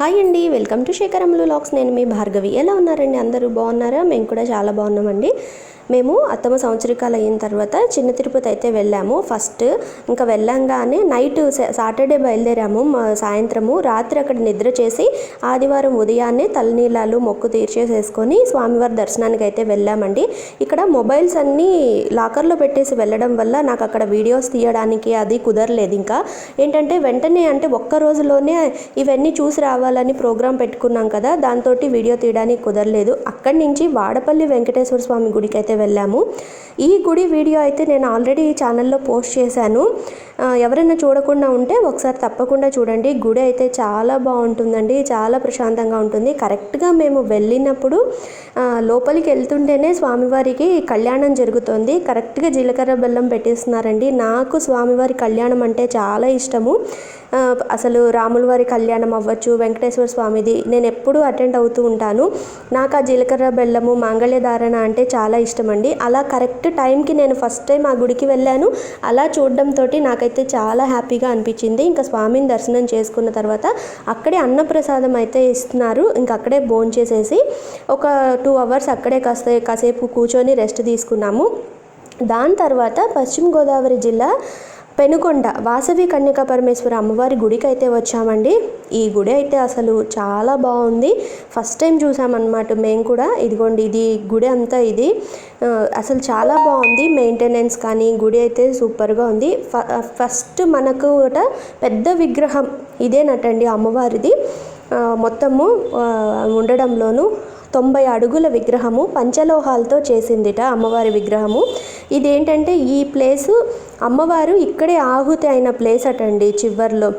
Hi అండి welcome to శేఖరములు lakhs. నేను మీ భార్గవి. ఎలా ఉన్నారండి? అందరూ బాగున్నారా? మేము కూడా చాలా బాగున్నామండి. మేము అత్తమ్మ సంవత్సరికాలు అయిన తర్వాత చిన్న తిరుపతి అయితే వెళ్ళాము. ఫస్ట్ ఇంకా వెళ్ళంగానే నైట్ సాటర్డే బయలుదేరాము. మా సాయంత్రము రాత్రి అక్కడ నిద్ర చేసి ఆదివారం ఉదయాన్నే తలనీలాలు మొక్కు తీర్చేసేసుకొని స్వామివారి దర్శనానికి అయితే వెళ్ళామండి. ఇక్కడ మొబైల్స్ అన్నీ లాకర్లో పెట్టేసి వెళ్ళడం వల్ల నాకు అక్కడ వీడియోస్ తీయడానికి అది కుదరలేదు ఇంకా. ఏంటంటే వెంటనే అంటే ఒక్క రోజులోనే ఇవన్నీ చూసి రావాలని ప్రోగ్రాం పెట్టుకున్నాం కదా దాంతో వీడియో తీయడానికి కుదరలేదు. అక్కడి నుంచి వాడపల్లి వెంకటేశ్వర స్వామి గుడికి అయితే వెళ్ళాము. ఈ గుడి వీడియో అయితే నేను ఆల్రెడీ ఈ ఛానల్లో పోస్ట్ చేశాను. ఎవరైనా చూడకుండా ఉంటే ఒకసారి తప్పకుండా చూడండి. గుడి అయితే చాలా బాగుంటుందండి. చాలా ప్రశాంతంగా ఉంటుంది. కరెక్ట్గా మేము వెళ్ళినప్పుడు లోపలికి వెళ్తుంటేనే స్వామివారికి కళ్యాణం జరుగుతుంది. కరెక్ట్గా జీలకర్ర బెల్లం పెట్టేస్తున్నారండి. నాకు స్వామివారి కళ్యాణం అంటే చాలా ఇష్టము. అసలు రాముల వారి కళ్యాణం అవ్వచ్చు వెంకటేశ్వర స్వామిది నేను ఎప్పుడూ అటెండ్ అవుతూ ఉంటాను. నాకు ఆ జీలకర్ర బెల్లము మాంగళ్యధారణ అంటే చాలా ఇష్టం అండి అలా కరెక్ట్ టైంకి నేను ఫస్ట్ టైం ఆ గుడికి వెళ్ళాను. అలా చూడడంతో నాకైతే చాలా హ్యాపీగా అనిపించింది. ఇంకా స్వామిని దర్శనం చేసుకున్న తర్వాత అక్కడే అన్నప్రసాదం అయితే ఇస్తున్నారు. ఇంకా అక్కడే భోంచేసేసి చేసేసి ఒక టూ అవర్స్ అక్కడే కాస్త కాసేపు కూర్చొని రెస్ట్ తీసుకున్నాము. దాని తర్వాత పశ్చిమ గోదావరి జిల్లా పెనుకొండ వాసవి కన్యక పరమేశ్వర అమ్మవారి గుడికి అయితే వచ్చామండి. ఈ గుడి అయితే అసలు చాలా బాగుంది. ఫస్ట్ టైం చూసామన్నమాట మేము కూడా. ఇదిగోండి ఇది గుడి అంతా ఇది. అసలు చాలా బాగుంది. మెయింటెనెన్స్ కానీ గుడి అయితే సూపర్గా ఉంది. ఫ ఫస్ట్ మనకు కూడా పెద్ద విగ్రహం ఇదేనటండి అమ్మవారిది. మొత్తము ఉండడంలోనూ ఉండడంలోను తొంభై అడుగుల విగ్రహము పంచలోహాలతో చేసిందిట అమ్మవారి విగ్రహము. ఇదేంటంటే ఈ ప్లేసు అమ్మవారు ఇక్కడే ఆహుతి అయిన ప్లేస్ అటండి చివర్లో.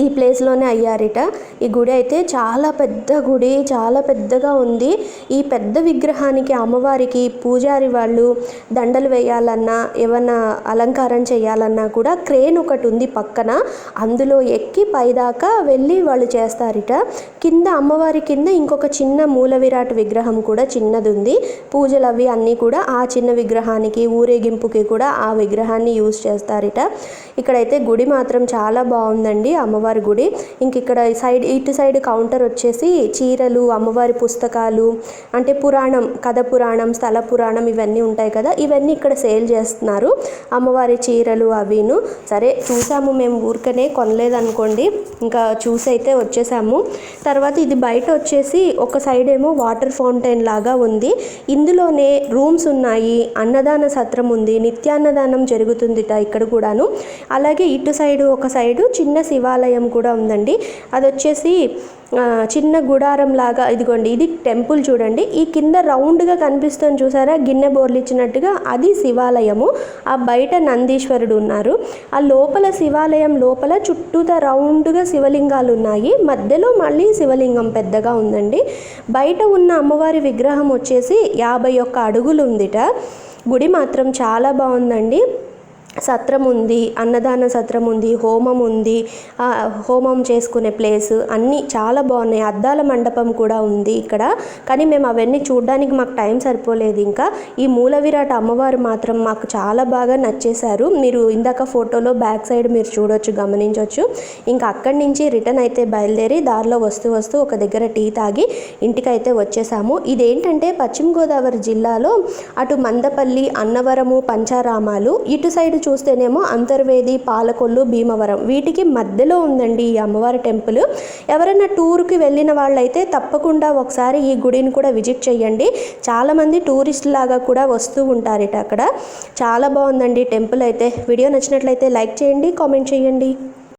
ఈ ప్లేస్లోనే అయ్యారిట. ఈ గుడి అయితే చాలా పెద్ద గుడి చాలా పెద్దగా ఉంది. ఈ పెద్ద విగ్రహానికి అమ్మవారికి పూజారి వాళ్ళు దండలు వేయాలన్నా ఏమన్నా అలంకారం చేయాలన్నా కూడా క్రేన్ ఒకటి ఉంది పక్కన. అందులో ఎక్కి పైదాకా వెళ్ళి వాళ్ళు చేస్తారిట. కింద అమ్మవారి కింద ఇంకొక చిన్న మూల విరాట్ విగ్రహం కూడా చిన్నది ఉంది పూజలు అవి అన్నీ కూడా ఆ చిన్న విగ్రహానికి ఊరేగింపుకి కూడా ఆ విగ్రహాన్ని యూజ్ చేస్తారిట. ఇక్కడైతే గుడి మాత్రం చాలా బాగుందండి. అమ్మవారి గుడి. ఇంక ఇక్కడ సైడ్ ఇటు సైడ్ కౌంటర్ వచ్చేసి చీరలు అమ్మవారి పుస్తకాలు అంటే పురాణం కథ పురాణం స్థల పురాణం ఇవన్నీ ఉంటాయి కదా. ఇవన్నీ ఇక్కడ సేల్ చేస్తున్నారు అమ్మవారి చీరలు అవిను. సరే చూసాము మేము ఊరికనే కొనలేదనుకోండి. ఇంకా చూసి అయితే వచ్చేసాము. తర్వాత ఇది బయట వచ్చేసి ఒక సైడ్ ఏమో వాటర్ ఫౌంటైన్ లాగా ఉంది. ఇందులోనే రూమ్స్ ఉన్నాయి అన్నదాన సత్రం ఉంది నిత్యాన్నదానం జరుగుతుందిట ఇక్కడ కూడాను. అలాగే ఇటు సైడు ఒక సైడు చిన్న శివాలయం కూడా ఉందండి. అది వచ్చేసి చిన్న గుడారం లాగా ఇదిగోండి ఇది టెంపుల్ చూడండి. ఈ కింద రౌండ్గా కనిపిస్తుంది చూసారా? గిన్నె బోర్లు ఇచ్చినట్టుగా అది శివాలయము. ఆ బయట నందీశ్వరుడు ఉన్నారు. ఆ లోపల శివాలయం లోపల చుట్టూత రౌండ్గా శివలింగాలు ఉన్నాయి. మధ్యలో మళ్ళీ శివలింగం పెద్దగా ఉందండి. బయట ఉన్న అమ్మవారి విగ్రహం వచ్చేసి యాభై ఒక్క అడుగులు ఉందిట. గుడి మాత్రం చాలా బాగుందండి. సత్రం ఉంది అన్నదాన సత్రం ఉంది హోమం ఉంది హోమం చేసుకునే ప్లేస్ అన్నీ చాలా బాగున్నాయి. అద్దాల మండపం కూడా ఉంది ఇక్కడ. కానీ మేము అవన్నీ చూడడానికి మాకు టైం సరిపోలేదు ఇంకా. ఈ మూలవిరాట అమ్మవారు మాత్రం మాకు చాలా బాగా నచ్చేశారు. మీరు ఇందాక ఫోటోలో బ్యాక్ సైడ్ మీరు చూడొచ్చు గమనించవచ్చు ఇంకా అక్కడి నుంచి రిటర్న్ అయితే బయలుదేరి దారిలో వస్తూ వస్తూ ఒక దగ్గర టీ తాగి ఇంటికైతే వచ్చేసాము. ఇదేంటంటే పశ్చిమ గోదావరి జిల్లాలో అటు మందపల్లి అన్నవరము పంచారామాలు ఇటు సైడ్ చూస్తేనేమో అంతర్వేది పాలకొల్లు భీమవరం. వీటికి మధ్యలో ఉందండి ఈ అమ్మవారి టెంపుల్. ఎవరైనా టూర్కి వెళ్ళిన వాళ్ళైతే తప్పకుండా ఒకసారి ఈ గుడిని కూడా విజిట్ చేయండి. చాలామంది టూరిస్ట్ లాగా కూడా వస్తూ ఉంటారట అక్కడ. చాలా బాగుందండి టెంపుల్ అయితే. వీడియో నచ్చినట్లయితే లైక్ చేయండి కామెంట్ చేయండి.